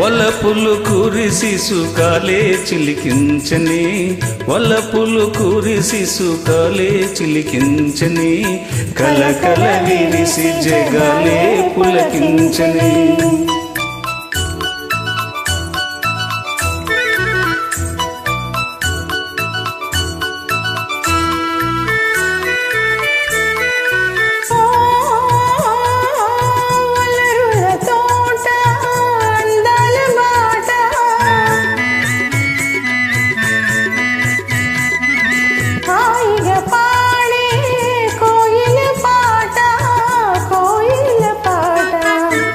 వలపులు కురిసి సుఖాలే చిలికించని వలపులు కురిసి సుఖాలే చిలికించని కలకల విరిసి జగాలే పులకించని.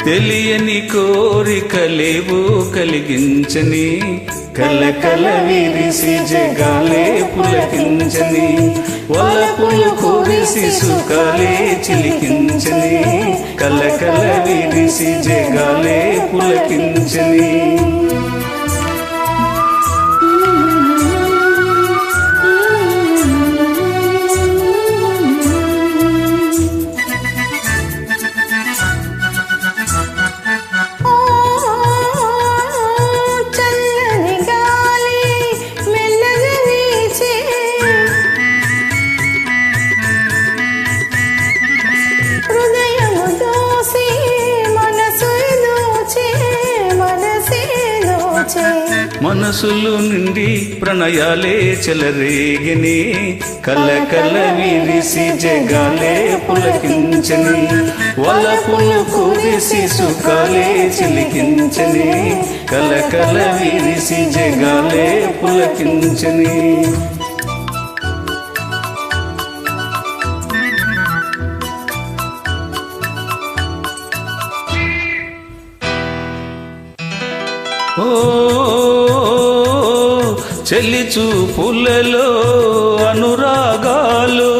తెలియని కోరికలేవు కలిగించని కలకల విరిసి జగాలే పులకించని వలపులు కురిసి సుఖాలే చిలికించని కలకల విరిసి జగాలే పులకించని. మనసులు నుండి ప్రణయాలే చెలరేగిని కలకల విరిసి జగాలే పులకించని వలపులు కురిసి సుఖాలే చిలికించని కలకల విరిసి జగాలే పులకించని. ఓ చెల్లి చూపులలో అనురాగాలు.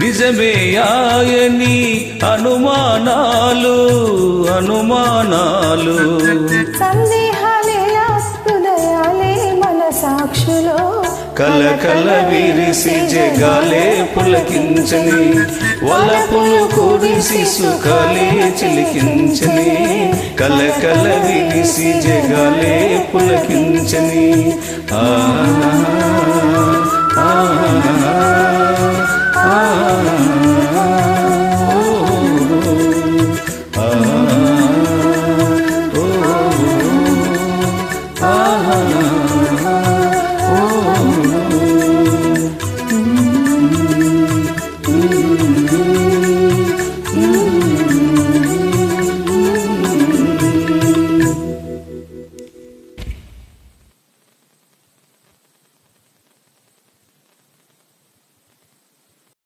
నిజమే ఆయని అనుమానాలు అనుమానాలు. సందేహాలేలా కల కల విరిసి జగాలే పులకించని వలపులు కురిసి సుఖాలే చిలికించని కల కల విరిసి జగాలే పులకించని ఆ Ah, ah, ah.